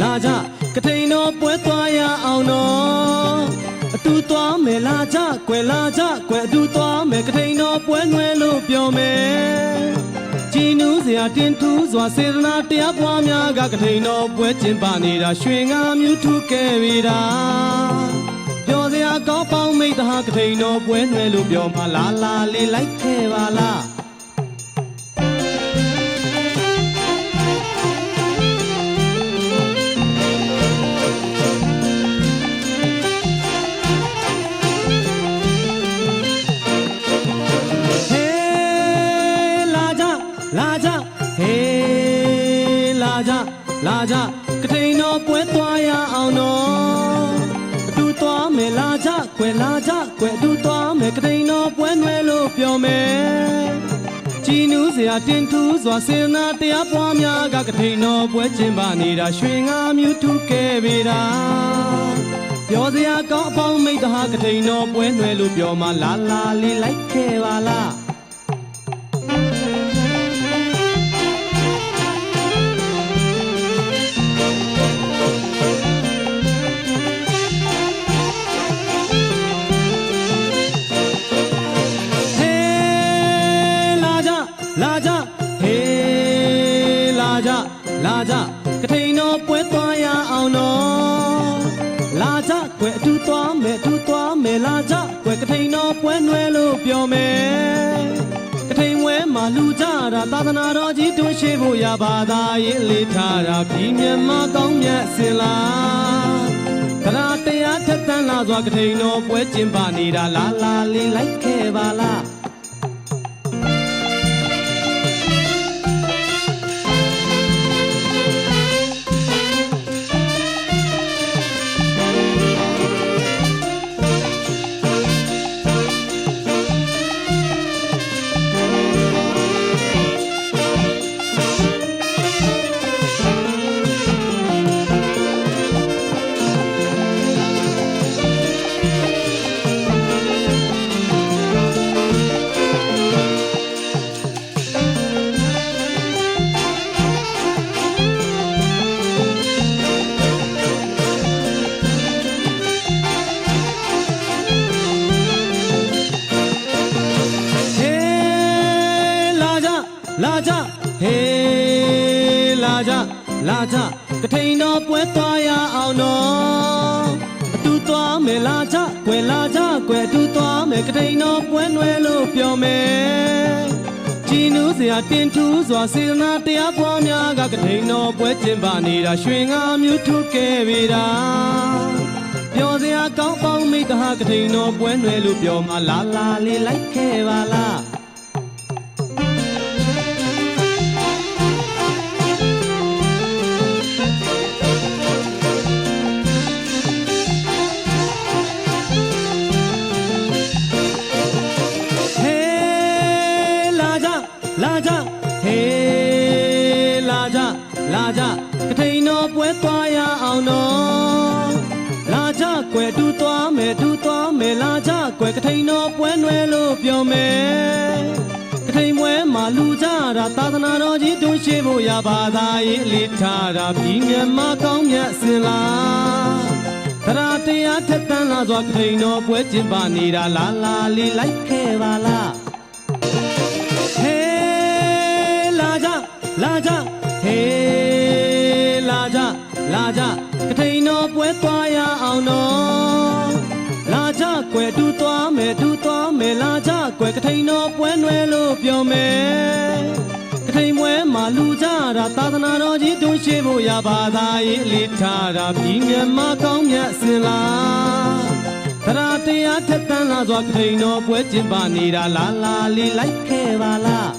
လာကြကထိန်တော်ပွဲသွားရအောင်တော့အတူသွားမယ်လာကြကွယ်လာကြကွယ်အတူသွားမယ်ကထိန်တော်ပွဲနွယ်လို့ပြောမယ်ကြည်နူးစရာတင်ထူးစွာစေတနာတရားပွားများကကထိန်တော်ပွဲကျင်းပနေတာရွှေငါမြူထုခဲ့ပြီတာပျော်စရာကောင်းပေါင်းမိတ္တဟာကထိန်တော်ပွဲနွယ်လို့ပြောမှလာလာလေးလိုက်ခဲ့ပါလား လာကြကထိန်တော်ပွဲသွားရအောင်တော့အတူသွားမယ်လာကြကွယ်လာကြကွယ်အတူသွားမယ်ကထိန်တော်ပွဲနွယ်လို့ပြောမယ်ကြည်နူးစရာတင်ထူးစွာစေနာတရားပွားများကကထိန်တော်ပွဲကျင်းပနေတာရွှေငါမြူထုခဲ့ပေတာပြောစရာကောင်းအပေါင်းမိတ္တဟာကထိန်တော်ပွဲနွယ်လို့ပြောမှလာလာလေးလိုက်ခဲ့ပါလား လာကြဟေးလာကြလာကြကထိန်တော်ပွဲသွားရအောင်တော့လာကြကွယ်အတူသွားမယ်အတူသွားမယ်လာကြကွယ်ကထိန်တော်ပွဲနွယ်လို့ပြောမယ်ကထိန်ဝဲမှာလူကြတာသာသနာတော်ကြီးတွန်းရှိဖို့ရပါသာရေးလေးထားတာပြည်မြန်မာကောင်းမြတ်စင်လားကရာတရားထက်သန်လာစွာကထိန်တော်ပွဲကျင်းပနေတာလာလာလေးလိုက်ခဲ့ပါလား ကြဟေးလာကြလာကြကထိန်တော်ပွဲသွားရအောင်တော့အတူသွားမယ်လာကြကွယ်လာကြကွယ်အတူသွားမယ်ကထိန်တော်ပွဲနွယ်လို့ပြောမယ်ကြည်နူးစရာတင်ထူးစွာစေတနာတရားပွားများကကထိန်တော်ပွဲကျင်းပနေတာရွှေငါမြူထုခဲ့ပြီတာပျော်စရာကောင်းပေါင်းမိတ္တဟာကထိန်တော်ပွဲနွယ်လို့ပြောမှလာလာလေးလိုက်ခဲ့ပါလား ကြကထိန်တော်ပွဲသွားရအောင်တော့လာကြကွယ်တူသွားမယ်တူသွားမယ်လာကြကွယ်ကထိန်တော်ပွဲနွယ်လို့ပြောမယ်ကထိန်ပွဲမှာလူကြတာသာသနာတော်ကြီးတွန်းရှိဖို့ရပါသာရေးအလေးထားတာပြီးမြတ်မကောင်းမြတ်စင်လားတရာတရားထက်တန်လာစွာကထိန်တော်ပွဲကျင်းပနေတာလာလာလေးလိုက်ခဲ့ပါလားဟေးလာကြလာကြဟေးလာကြ လာကြကထိန်တော်ပွဲသွားရအောင်တော့လာကြကွယ်တူသွားမယ်တူသွားမယ်လာကြကွယ်ကထိန်တော်ပွဲနွယ်လို့ပြောမယ်ကထိန်ပွဲမှာလူကြတာသာသနာတော်ကြီးတွန်းရှိဖို့ရပါသာရေးအလေးထားတာပြီးမြတ်မကောင်းမြတ်စင်လားတရာတရားထက်တန်လာစွာကထိန်တော်ပွဲကျင်းပနေတာလာလာလေးလိုက်ခဲ့ပါလား